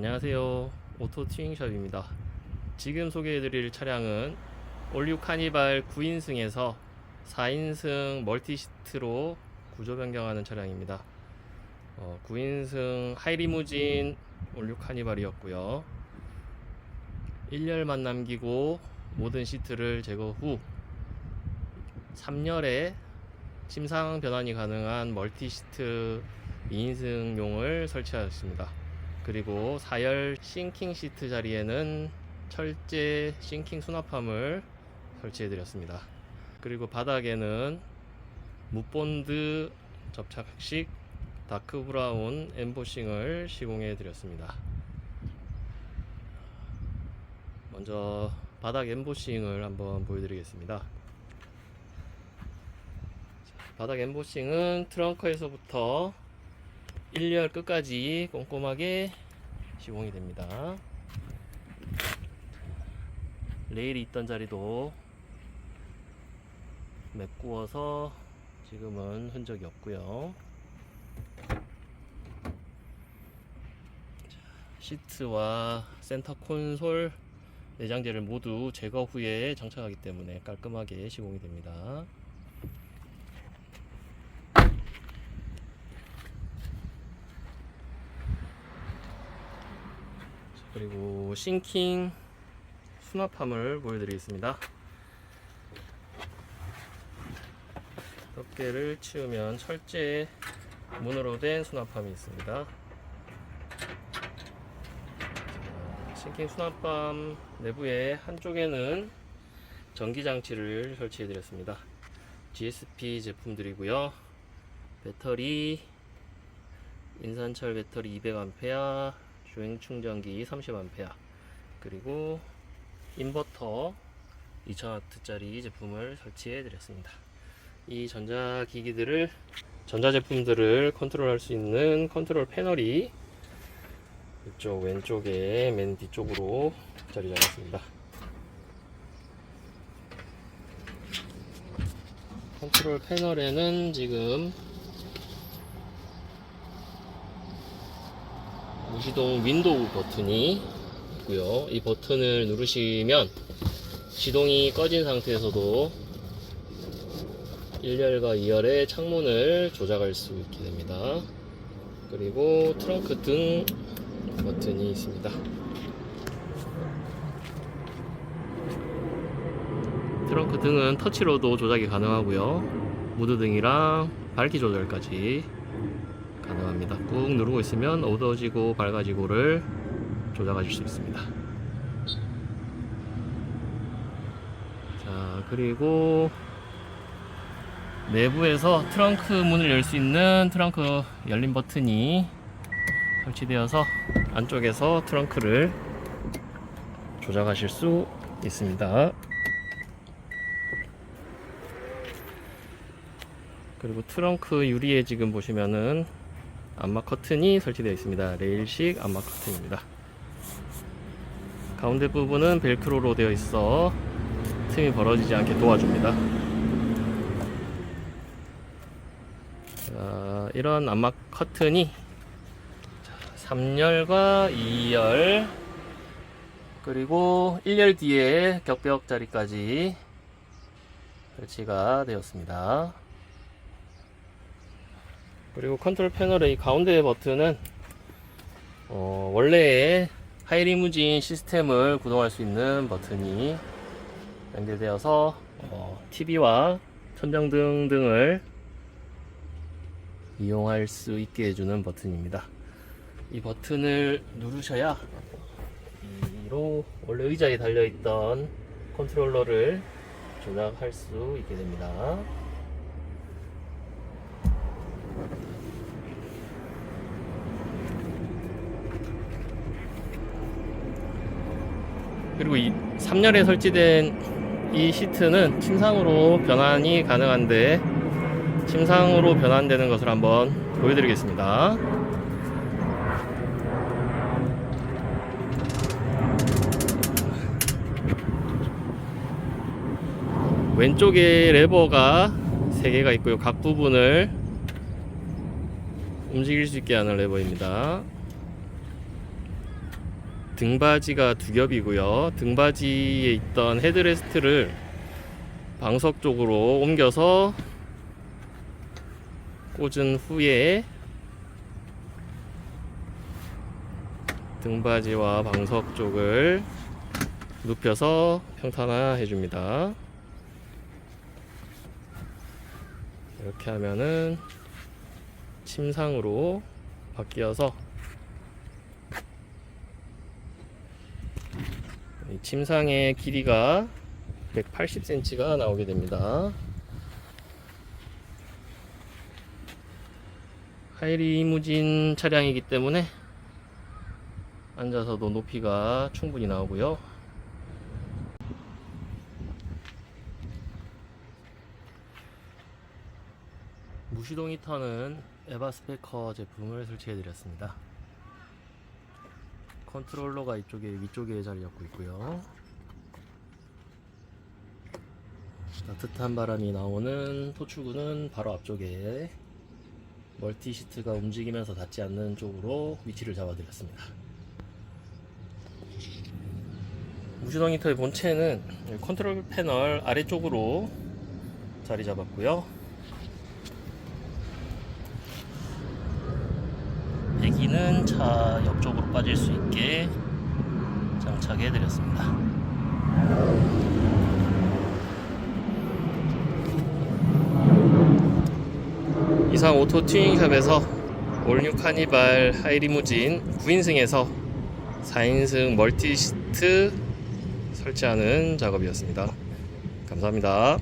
안녕하세요. 오토 튜닝샵입니다. 지금 소개해드릴 차량은 올류 카니발 9인승에서 4인승 멀티시트로 구조 변경하는 차량입니다. 어, 9인승 하이리무진 올류 카니발이었고요. 1열만 남기고 모든 시트를 제거 후 3열에 침상 변환이 가능한 멀티시트 2인승용을 설치하였습니다. 그리고 4열 싱킹 시트 자리에는 철제 싱킹 수납함을 설치해 드렸습니다. 그리고 바닥에는 무본드 접착식 다크 브라운 엠보싱을 시공해 드렸습니다. 먼저 바닥 엠보싱을 한번 보여드리겠습니다. 바닥 엠보싱은 트렁크에서부터 1열 끝까지 꼼꼼하게 시공이 됩니다. 레일이 있던 자리도 메꾸어서 지금은 흔적이 없고요. 시트와 센터 콘솔 내장재를 모두 제거 후에 장착하기 때문에 깔끔하게 시공이 됩니다. 그리고 싱킹 수납함을 보여드리겠습니다. 덮개를 치우면 철제 문으로 된 수납함이 있습니다. 자, 싱킹 수납함 내부에 한쪽에는 전기 장치를 설치해 드렸습니다. GSP 제품들이고요. 배터리 인산철 배터리 200A, 주행 충전기 30A, 그리고 인버터 2000W짜리 제품을 설치해 드렸습니다. 이 전자기기들을 전자제품들을 컨트롤할 수 있는 컨트롤 패널이 이쪽 왼쪽에 맨 뒤쪽으로 자리 잡았습니다. 컨트롤 패널에는 지금 무시동 윈도우 버튼이 있고요. 이 버튼을 누르시면 시동이 꺼진 상태에서도 1열과 2열의 창문을 조작할 수 있게 됩니다. 그리고 트렁크 등 버튼이 있습니다. 트렁크 등은 터치로도 조작이 가능하고요. 무드 등이랑 밝기 조절까지 가능합니다. 꾹 누르고 있으면 어두워지고 밝아지고를 조작하실 수 있습니다. 자, 그리고 내부에서 트렁크 문을 열 수 있는 트렁크 열림 버튼이 설치되어서 안쪽에서 트렁크를 조작하실 수 있습니다. 그리고 트렁크 유리에 지금 보시면은 안마 커튼이 설치되어 있습니다. 레일식 안마 커튼입니다. 가운데 부분은 벨크로로 되어 있어 틈이 벌어지지 않게 도와줍니다. 자, 이런 안마 커튼이 3열과 2열 그리고 1열 뒤에 격벽 자리까지 설치가 되었습니다. 그리고 컨트롤 패널의 이 가운데 버튼은 어, 원래의 하이리무진 시스템을 구동할 수 있는 버튼이 연결되어서 어, TV와 천장등 등을 이용할 수 있게 해주는 버튼입니다. 이 버튼을 누르셔야 이로 원래 의자에 달려있던 컨트롤러를 조작할 수 있게 됩니다. 그리고 이 3열에 설치된 이 시트는 침상으로 변환이 가능한데 침상으로 변환되는 것을 한번 보여드리겠습니다. 왼쪽에 레버가 3개가 있고요. 각 부분을 움직일 수 있게 하는 레버입니다. 등받이가 두 겹이고요. 등받이에 있던 헤드레스트를 방석 쪽으로 옮겨서 꽂은 후에 등받이와 방석 쪽을 눕혀서 평탄화 해줍니다. 이렇게 하면은 침상으로 바뀌어서 침상의 길이가 180cm가 나오게 됩니다. 하이리무진 차량이기 때문에 앉아서도 높이가 충분히 나오고요. 무시동 히터는 에바 스페커 제품을 설치해 드렸습니다. 컨트롤러가 이쪽에 위쪽에 자리 잡고 있고요. 따뜻한 바람이 나오는 토출구는 바로 앞쪽에 멀티 시트가 움직이면서 닿지 않는 쪽으로 위치를 잡아 드렸습니다. 무시동 히터의 본체는 컨트롤 패널 아래쪽으로 자리 잡았고요. 배기는 차 옆쪽으로 빠질 수 있게 장착해 드렸습니다. 이상 오토 튜닝샵에서 올뉴 카니발 하이리무진 9인승에서 4인승 멀티 시트 설치하는 작업이었습니다. 감사합니다.